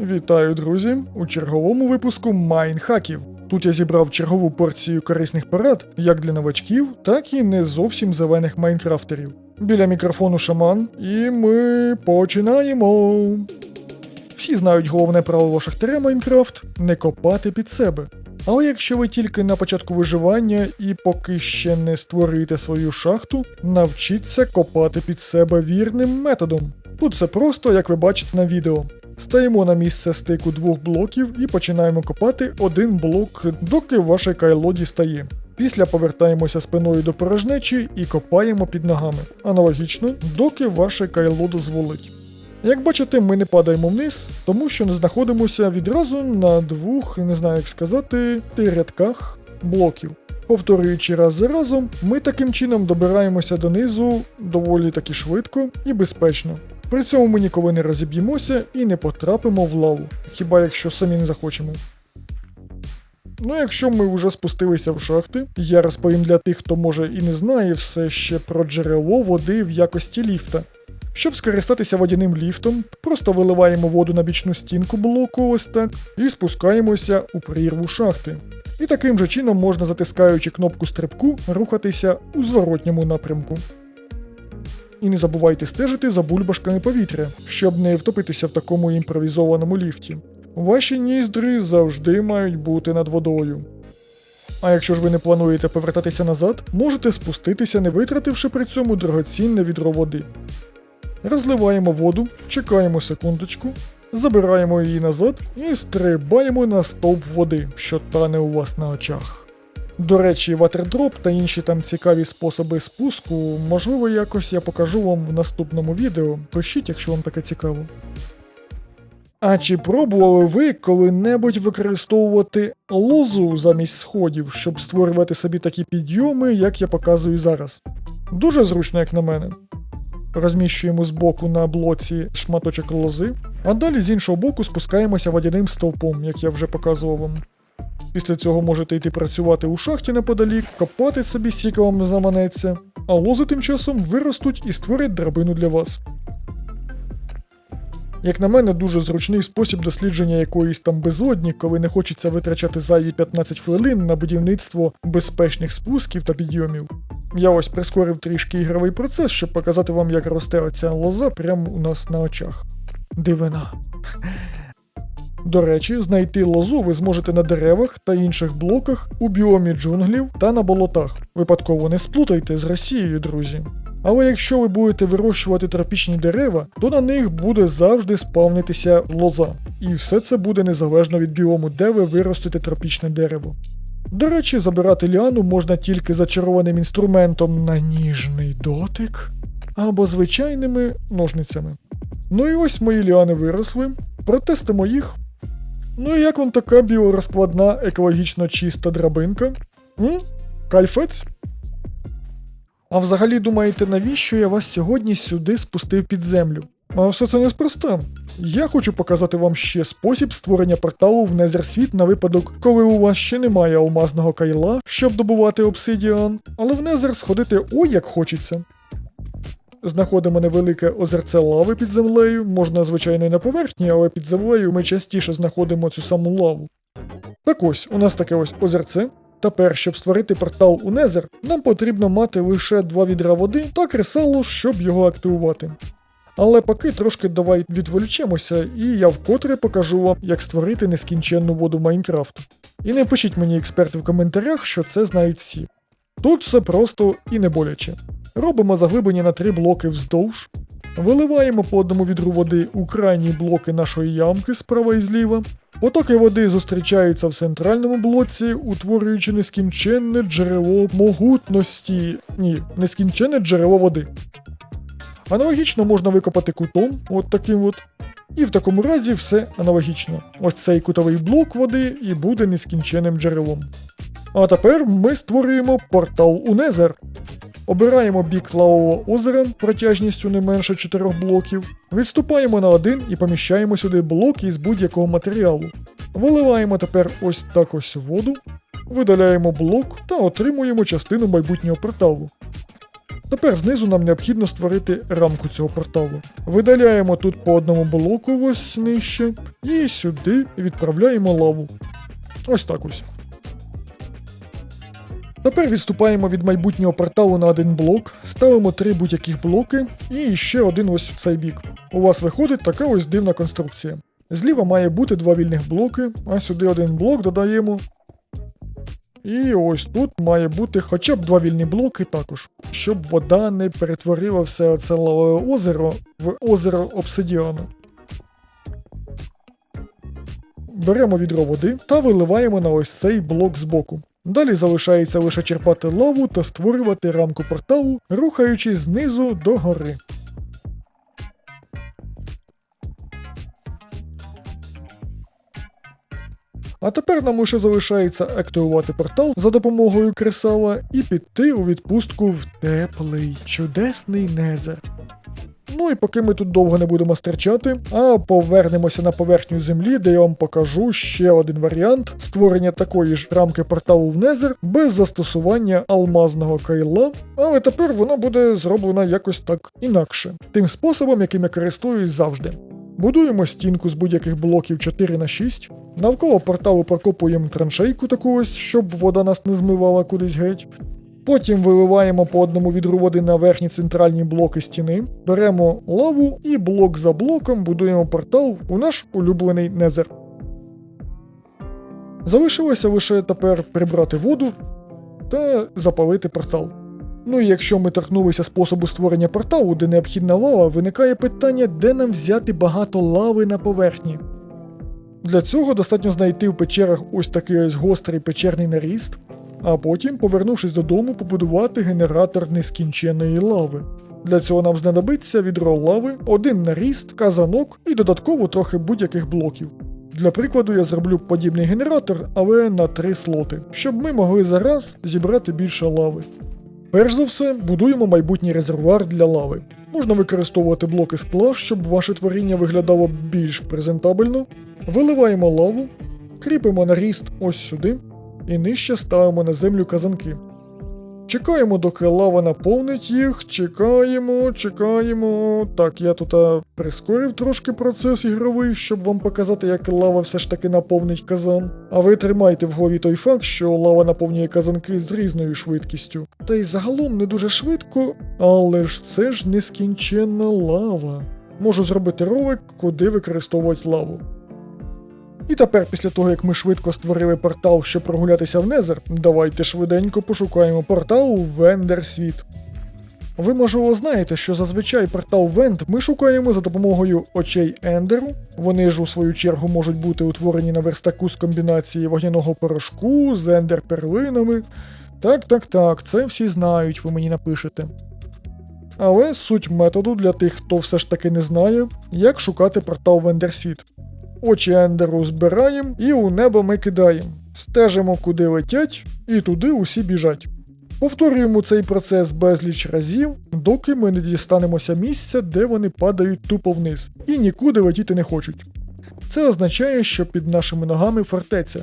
Вітаю, друзі! У черговому випуску Майнхаків. Тут я зібрав чергову порцію корисних порад як для новачків, так і не зовсім зелених майнкрафтерів. Біля мікрофону шаман, і ми починаємо. Всі знають головне правило шахтаря Майнкрафт не копати під себе. Але якщо ви тільки на початку виживання і поки ще не створюєте свою шахту, навчіться копати під себе вірним методом. Тут все просто, як ви бачите на відео. Стаємо на місце стику двох блоків і починаємо копати один блок, доки ваше кайло дістає. Після повертаємося спиною до порожнечі і копаємо під ногами. Аналогічно, доки ваше кайло дозволить. Як бачите, ми не падаємо вниз, тому що не знаходимося відразу на двох, не знаю як сказати, ти рядках блоків. Повторюючи раз за разом, ми таким чином добираємося донизу доволі таки швидко і безпечно. При цьому ми ніколи не розіб'ємося і не потрапимо в лаву, хіба якщо самі не захочемо. Ну, якщо ми вже спустилися в шахти, я розповім для тих, хто може і не знає все ще про джерело води в якості ліфта. Щоб скористатися водяним ліфтом, просто виливаємо воду на бічну стінку блоку ось так і спускаємося у прірву шахти. І таким же чином можна, затискаючи кнопку стрибку, рухатися у зворотньому напрямку. І не забувайте стежити за бульбашками повітря, щоб не втопитися в такому імпровізованому ліфті. Ваші ніздри завжди мають бути над водою. А якщо ж ви не плануєте повертатися назад, можете спуститися, не витративши при цьому дорогоцінне відро води. Розливаємо воду, чекаємо секундочку, забираємо її назад і стрибаємо на стовп води, що тане у вас на очах. До речі, ватердроп та інші там цікаві способи спуску, можливо, якось я покажу вам в наступному відео. Пишіть, якщо вам таке цікаво. А чи пробували ви коли-небудь використовувати лозу замість сходів, щоб створювати собі такі підйоми, як я показую зараз? Дуже зручно, як на мене. Розміщуємо збоку на блоці шматочок лози, а далі з іншого боку спускаємося водяним стовпом, як я вже показував вам. Після цього можете йти працювати у шахті неподалік, копати собі скільки вам заманеться, а лози тим часом виростуть і створять драбину для вас. Як на мене, дуже зручний спосіб дослідження якоїсь там безодні, коли не хочеться витрачати зайві 15 хвилин на будівництво безпечних спусків та підйомів. Я ось прискорив трішки ігровий процес, щоб показати вам, як росте оця лоза прямо у нас на очах. Дивина. До речі, знайти лозу ви зможете на деревах та інших блоках у біомі джунглів та на болотах. Випадково не сплутайте з Росією, друзі. Але якщо ви будете вирощувати тропічні дерева, то на них буде завжди спавнитися лоза. І все це буде незалежно від біому, де ви виростете тропічне дерево. До речі, забирати ліану можна тільки зачарованим інструментом на ніжний дотик або звичайними ножницями. Ну і ось мої ліани виросли, протестимо їх. Ну і як вам така біорозкладна, екологічно чиста драбинка? М? Кайфець? А взагалі думаєте, навіщо я вас сьогодні сюди спустив під землю? А все це неспроста. Я хочу показати вам ще спосіб створення порталу в Незерсвіт на випадок, коли у вас ще немає алмазного кайла, щоб добувати обсидіан, але в Незер сходити ой як хочеться. Знаходимо невелике озерце лави під землею, можна, звичайно, і на поверхні, але під землею ми частіше знаходимо цю саму лаву. Так ось, у нас таке ось озерце. Тепер, щоб створити портал у Незер, нам потрібно мати лише два відра води та кресало, щоб його активувати. Але поки трошки давай відволічемося, і я вкотре покажу вам, як створити нескінченну воду в Майнкрафт. І не пишіть мені експерти в коментарях, що це знають всі. Тут все просто і не боляче. Робимо заглиблення на три блоки вздовж, виливаємо по одному відру води у крайні блоки нашої ямки справа і зліва. Потоки води зустрічаються в центральному блоці, утворюючи нескінченне джерело могутності. Ні, нескінченне джерело води. Аналогічно можна викопати кутом, от таким от. І в такому разі все аналогічно. Ось цей кутовий блок води і буде нескінченним джерелом. А тепер ми створюємо портал у Незер. Обираємо бік лавового озера протяжністю не менше 4 блоків, відступаємо на один і поміщаємо сюди блок із будь-якого матеріалу. Виливаємо тепер ось так ось воду, видаляємо блок та отримуємо частину майбутнього порталу. Тепер знизу нам необхідно створити рамку цього порталу. Видаляємо тут по одному блоку ось нижче, і сюди відправляємо лаву. Ось так ось. Тепер відступаємо від майбутнього порталу на один блок, ставимо три будь-яких блоки і ще один ось в цей бік. У вас виходить така ось дивна конструкція. Зліва має бути два вільних блоки, а сюди один блок додаємо. І ось тут має бути хоча б два вільні блоки також, щоб вода не перетворила все це лавове озеро в озеро обсидіану. Беремо відро води та виливаємо на ось цей блок збоку. Далі залишається лише черпати лаву та створювати рамку порталу, рухаючись знизу до гори. А тепер нам лише залишається активувати портал за допомогою кресала і піти у відпустку в теплий, чудесний незер. Ну і поки ми тут довго не будемо стерчати, а повернемося на поверхню землі, де я вам покажу ще один варіант створення такої ж рамки порталу в Незер без застосування алмазного кайла, але тепер вона буде зроблена якось так інакше, тим способом, яким я користуюсь завжди. Будуємо стінку з будь-яких блоків 4 на 6 навколо порталу прокопуємо траншейку таку ось, щоб вода нас не змивала кудись геть. Потім виливаємо по одному відру води на верхні центральні блоки стіни, беремо лаву і блок за блоком будуємо портал у наш улюблений незер. Залишилося лише тепер прибрати воду та запалити портал. Ну і якщо ми торкнулися способу створення порталу, де необхідна лава, виникає питання, де нам взяти багато лави на поверхні. Для цього достатньо знайти в печерах ось такий ось гострий печерний наріст, а потім, повернувшись додому, побудувати генератор нескінченої лави. Для цього нам знадобиться відро лави, один наріст, казанок і додатково трохи будь-яких блоків. Для прикладу, я зроблю подібний генератор, але на три слоти, щоб ми могли зараз зібрати більше лави. Перш за все, будуємо майбутній резервуар для лави. Можна використовувати блоки скла, щоб ваше творіння виглядало більш презентабельно. Виливаємо лаву, кріпимо наріст ось сюди і нижче ставимо на землю казанки. Чекаємо, доки лава наповнить їх, чекаємо, чекаємо. Так, я тут а, прискорив трошки процес ігровий, щоб вам показати, як лава все ж таки наповнить казан. А ви тримайте в голові той факт, що лава наповнює казанки з різною швидкістю. Та й загалом не дуже швидко, але ж це ж нескінченна лава. Можу зробити ролик, куди використовувати лаву. І тепер, після того, як ми швидко створили портал, щоб прогулятися в Незер, давайте швиденько пошукаємо портал у Вендер Світ. Ви, можливо, знаєте, що зазвичай портал Вент ми шукаємо за допомогою очей Ендеру. Вони ж у свою чергу можуть бути утворені на верстаку з комбінації вогняного порошку з ендер-перлинами. Так, так, так, це всі знають, ви мені напишете. Але суть методу для тих, хто все ж таки не знає, як шукати портал в. Очі Ендеру збираємо і у небо ми кидаємо. Стежимо, куди летять, і туди усі біжать. Повторюємо цей процес безліч разів, доки ми не дістанемося місця, де вони падають тупо вниз, і нікуди летіти не хочуть. Це означає, що під нашими ногами фортеця.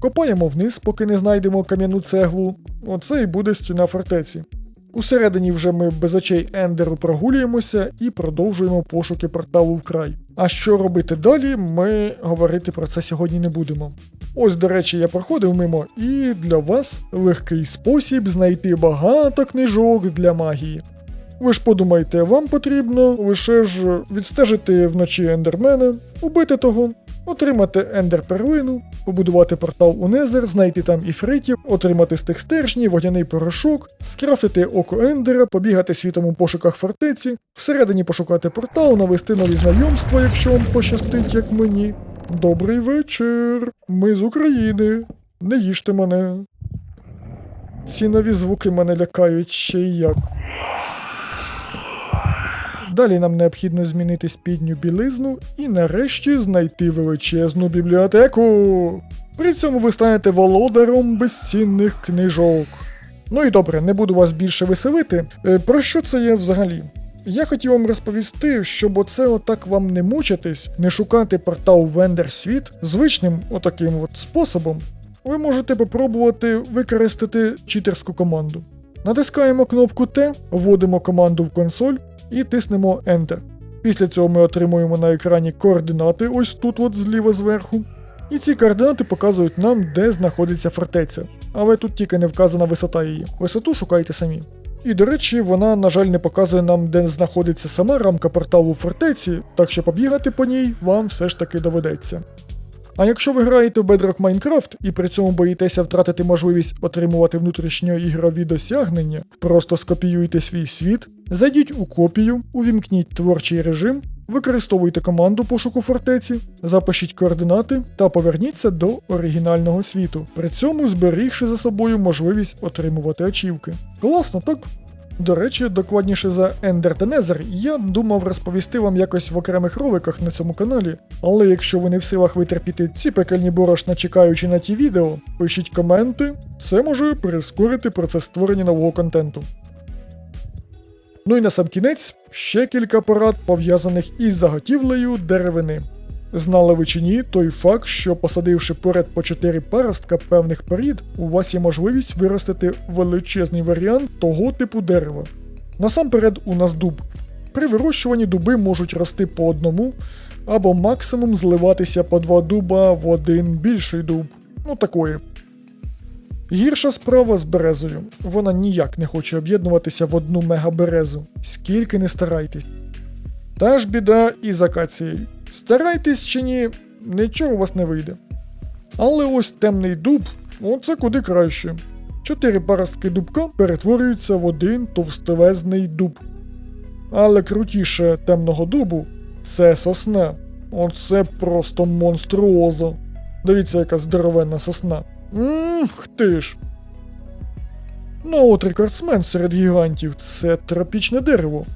Копаємо вниз, поки не знайдемо кам'яну цеглу. Оце і буде стіна фортеці. Усередині вже ми без очей Ендеру прогулюємося і продовжуємо пошуки порталу в край. А що робити далі, ми говорити про це сьогодні не будемо. Ось, до речі, я проходив мимо, і для вас легкий спосіб знайти багато книжок для магії. Ви ж подумайте, вам потрібно лише ж відстежити вночі ендермена, убити того, отримати ендер-перлину, побудувати портал у Незер, знайти там іфритів, отримати з тих стержні, вогняний порошок, скрафтити око Ендера, побігати світом у пошуках фортеці, всередині пошукати портал, навести нові знайомства, якщо вам пощастить, як мені. Добрий вечір. Ми з України. Не їжте мене. Ці нові звуки мене лякають ще й як. Далі нам необхідно змінити спідню білизну і нарешті знайти величезну бібліотеку. При цьому ви станете володаром безцінних книжок. Ну і добре, не буду вас більше веселити. Е, Про що це є взагалі? Я хотів вам розповісти, щоб оце отак вам не мучитись, не шукати портал Вендер Світ звичним отаким от способом, ви можете попробувати використати читерську команду. Натискаємо кнопку Т, вводимо команду в консоль і тиснемо Enter. Після цього ми отримуємо на екрані координати ось тут, от зліва зверху. І ці координати показують нам, де знаходиться фортеця. Але тут тільки не вказана висота її. Висоту шукайте самі. І до речі, вона, на жаль, не показує нам, де знаходиться сама рамка порталу фортеці, так що побігати по ній вам все ж таки доведеться. А якщо ви граєте в Bedrock Minecraft і при цьому боїтеся втратити можливість отримувати внутрішньоігрові досягнення, просто скопіюйте свій світ, зайдіть у копію, увімкніть творчий режим, використовуйте команду пошуку фортеці, запишіть координати та поверніться до оригінального світу, при цьому зберігши за собою можливість отримувати ачівки. Класно, так? До речі, докладніше за та Nether я думав розповісти вам якось в окремих роликах на цьому каналі, але якщо ви не в силах витерпіти ці пекельні борошна, чекаючи на ті відео, пишіть коменти, це може прискорити процес створення нового контенту. Ну і на сам кінець ще кілька порад пов'язаних із заготівлею деревини. Знали ви чи ні той факт, що посадивши поряд по 4 паростка певних порід, у вас є можливість виростити величезний варіант того типу дерева. Насамперед у нас дуб. При вирощуванні дуби можуть рости по одному, або максимум зливатися по два дуба в один більший дуб. Ну такої. Гірша справа з березою. Вона ніяк не хоче об'єднуватися в одну мегаберезу, скільки не старайтесь. Та ж біда і з акацією. Старайтесь чи ні, нічого у вас не вийде. Але ось темний дуб, оце куди краще. Чотири паростки дубка перетворюються в один товстовезний дуб. Але крутіше темного дубу це сосна. Оце просто монструозо. Дивіться, яка здоровенна сосна. Мх ти ж. Ну от рекордсмен серед гігантів це тропічне дерево.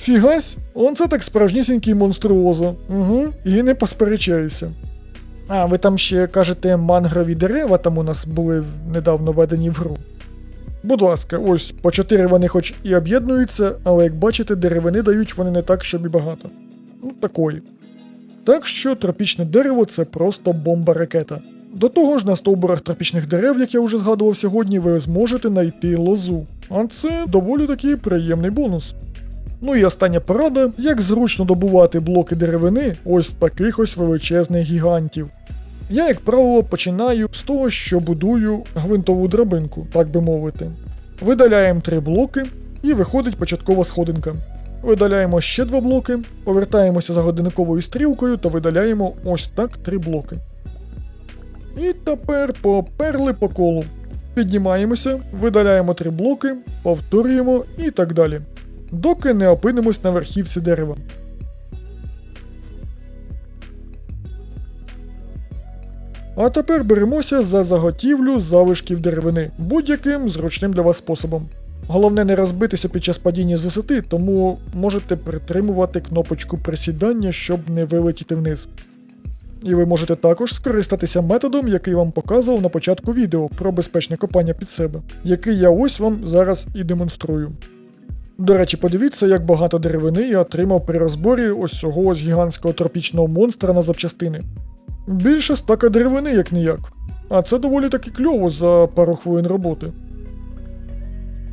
Фігась, он це так справжнісінький монструозо. Угу, і не посперечаюся. А, ви там ще кажете мангрові дерева там у нас були недавно введені в гру. Будь ласка, ось по чотири вони хоч і об'єднуються, але як бачите, деревини дають вони не так, щоб і багато. Ну, такої. Так що тропічне дерево це просто бомба-ракета. До того ж, на стовбурах тропічних дерев, як я вже згадував сьогодні, ви зможете знайти лозу. А це доволі таки приємний бонус. Ну і остання порада, як зручно добувати блоки деревини ось таких ось величезних гігантів. Я, як правило, починаю з того, що будую гвинтову драбинку, так би мовити. Видаляємо три блоки і виходить початкова сходинка. Видаляємо ще два блоки, повертаємося за годинниковою стрілкою та видаляємо ось так три блоки. І тепер поперли по колу. Піднімаємося, видаляємо три блоки, повторюємо і так далі. Доки не опинимось на верхівці дерева. А тепер беремося за заготівлю залишків деревини будь-яким зручним для вас способом. Головне не розбитися під час падіння з висоти, тому можете притримувати кнопочку присідання, щоб не вилетіти вниз. І ви можете також скористатися методом, який вам показував на початку відео про безпечне копання під себе, який я ось вам зараз і демонструю. До речі, подивіться, як багато деревини я отримав при розборі ось цього ось гігантського тропічного монстра на запчастини. Більше стака деревини, як ніяк. А це доволі таки кльово за пару хвилин роботи.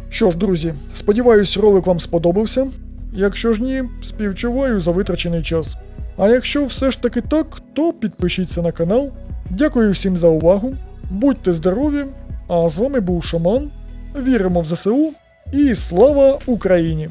Що ж, друзі, сподіваюсь, ролик вам сподобався. Якщо ж ні, співчуваю за витрачений час. А якщо все ж таки так, то підпишіться на канал. Дякую всім за увагу. Будьте здорові! А з вами був Шаман. Віримо в ЗСУ і слава Україні!